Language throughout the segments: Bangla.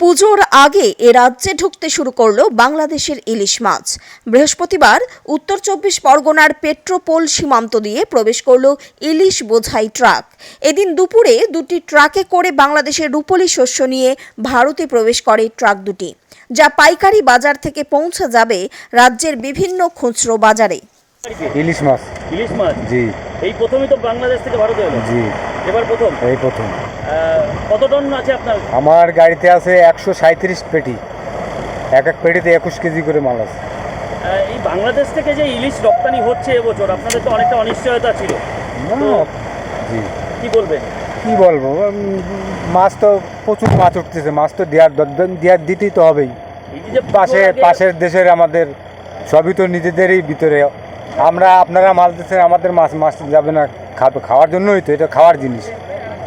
পুজোর আগে এ রাজ্যে ঢুকতে শুরু করল বাংলাদেশের ইলিশ মাছ। বৃহস্পতিবার উত্তর চব্বিশ পরগনার পেট্রোপোল সীমান্ত দিয়ে প্রবেশ করল ইলিশ বোঝাই ট্রাক। এদিন দুপুরে দুটি ট্রাকে করে বাংলাদেশের রূপলি শস্য নিয়ে ভারতে প্রবেশ করে ট্রাক দুটি, যা পাইকারি বাজার থেকে পৌঁছে যাবে রাজ্যের বিভিন্ন খুচরো বাজারে। ইলিশ মাছ। ইলিশ মাছ? জি। এই প্রথমই তো বাংলাদেশ থেকে ভারতে এলো জি। এবার প্রথম? এই প্রথম। কত টন আছে আপনার? আমার গাড়িতে আছে একশো সাঁত্রিশ পেটি। এক এক পেটিতে একুশ কেজি করে মাল আছে। এই বাংলাদেশ থেকে যে ইলিশ রপ্তানি হচ্ছে এবছর আপনাদের তো অনেকটা অনিশ্চয়তা ছিল। জি। কি বলবেন? কি বলব? মাছ তো প্রচুর মাছ উঠতেছে। মাছ তো দেওয়ার দেওয়ার দিতেই তো হবেই। এই যে পাশে পাশের দেশের আমাদের সবই তো নিজেদেরই ভিতরে আমরা আপনারা মাছ দিচ্ছেন আমাদের মাছ মাছ যাবে না খাবে খাওয়ার জন্যই তো এটা খাওয়ার জিনিস।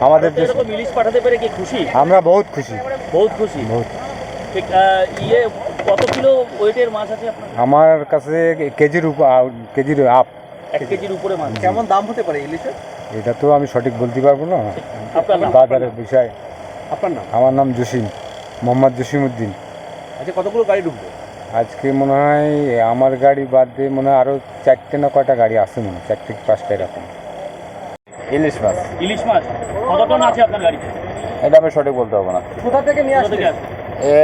আমাদের দেশ ইলিশ পাঠাতে পেরে কি খুশি? আমরা বহুত খুশি। বহুত খুশি? বহুত। ইয়ে কত কিলো ওয়েটের মাছ আছে আপনার? আমার কাছে কেজির উপ কেজির আপ। এক কেজির উপরে মাছ। কেমন দাম হতে পারে ইলিশের? এটা তো আমি সঠিক বলতে পারব না। আপনার বাজারের বিষয়। আপনার নাম? আমার নাম জসিম মোহাম্মদ জসিম উদ্দিন আচ্ছা কতগুলো গাড়ি ঢুকবে? আজকে মনে হয় আমার গাড়ি বাদ দিয়ে মনে হয় আরও চারটে না কয়টা গাড়ি আছে মনে হয় চারটে পাঁচটা এরকম। ইলিশ মাছ। ইলিশ মাছ? কত টন আছে আপনার গাড়িতে? এটা আমি সঠিক বলতে পারব না। কোথা থেকে নিয়ে কোথা আসবে এ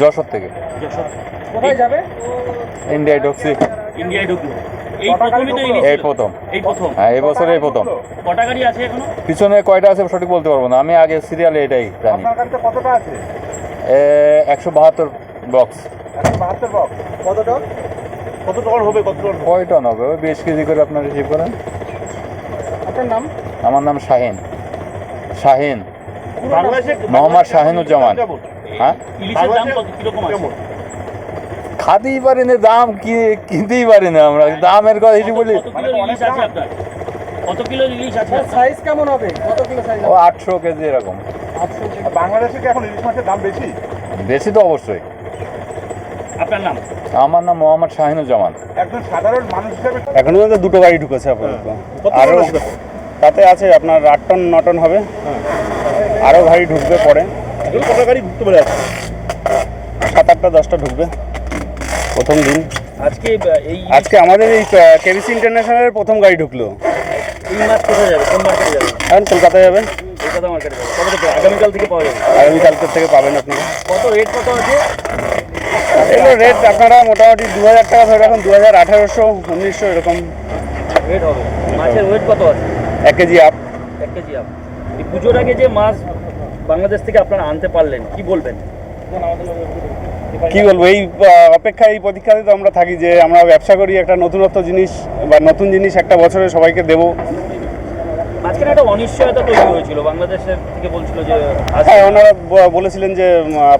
যশোর থেকে। যশোর। কোথায় যাবে? ইন্ডিয়ায় ঢুকছি। ইন্ডিয়ায় ঢুকলো। এই। প্রথম। এই প্রথম? হ্যাঁ এই বছর এই প্রথম। কটা গাড়ি আছে এখনও? পিছনে কয়টা আছে সঠিক বলতে পারব না। আমি আগে সিরিয়ালে এটাই জানি। আপনার গাড়িতে কতটা আছে? একশো বাহাত্তর বক্স বাহাত্তর বক্স কত টন কত টন হবে কত টন কয় টন হবে? ওই বিশ কেজি করে আপনার রিসিভ করেন। আপনার নাম? আমার নাম শাহিন। শাহিন। বাংলাদেশে মোহাম্মদ শাহিনুজ্জামান। হ্যাঁ? খাতেই পারি না দাম কি কিনতেই পারি না আমরা। দামের কথা হিসেবে বলি। কত কিলো ইলিশ আছে আপনার? কত কিলো ইলিশ আছে আপনার? সাইজ কেমন হবে? কত কিলো সাইজ ও আটশো কেজি এরকম। বাংলাদেশে কি এখন ইলিশ মাছের দাম বেশি? বেশি তো অবশ্যই। আপনার নাম? আমার নাম মোহাম্মদ শাহিনুজ্জামান। একজন সাধারণ মানুষ হিসেবে এখন পর্যন্ত দুটো গাড়ি ঢুকেছে আপাতত। আরও টন তাতে আছে আপনার আট টন ন টন হবে। আরও গাড়ি ঢুকবে পরে। কত গাড়ি ঢুকতে পারে সাত আটটা দশটা ঢুকবে। প্রথম দিন। আজকে এই আজকে আমাদের এই কেবিসি ইন্টারন্যাশনালের প্রথম গাড়ি ঢুকলো। এই মাছ কোথায় যাবে? কোন মার্কেটে যাবে? এখন কলকাতায় যাবে। কলকাতা মার্কেটে যাবে। কবে থেকে? আগামীকাল থেকে পাওয়া যাবে? আগামীকালকের থেকে পাবেন আপনি। কত রেট কত আছে? এগুলো রেট আপনারা মোটামুটি দু হাজার টাকা ধরে রাখুন দু হাজার আঠারোশো উনিশশো এরকম। রেট হবে। মাছের ওয়েট কত আছে? এক কেজি আপ এক কেজি আপ এই পুজোর আগে যে মাছ বাংলাদেশ থেকে আপনারা আনতে পারলেন কি বলবেন? কি বলব এই আহ, অপেক্ষা এই প্রতীক্ষাতে তো আমরা থাকি যে আমরা ব্যবসা করি একটা নতুনত্ব জিনিস বা নতুন জিনিস একটা বছরে সবাইকে দেবো। মাঝখানে একটা অনিশ্চয়তা তৈরি হয়েছিল বাংলাদেশের থেকে বলছিল যে হ্যাঁ ওনারা বলেছিলেন যে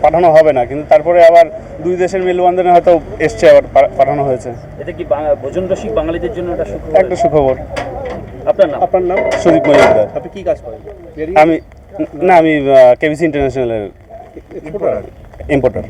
পাঠানো হবে না কিন্তু তারপরে আবার দুই দেশের মেলবন্ধনে হয়তো এসছে আবার পা- পাঠানো হয়েছে। এতে কি ভোজন রসিক বাঙালিদের জন্য একটা সুখ একটা সুখবর। আপনার নাম? আপনার নাম? সুদীপ মজুমদার। আপনি কি কাজ করেন? আমি না আমি কেবিসি ইন্টারন্যাশনালের এক্সপোর্টার ইম্পোর্টার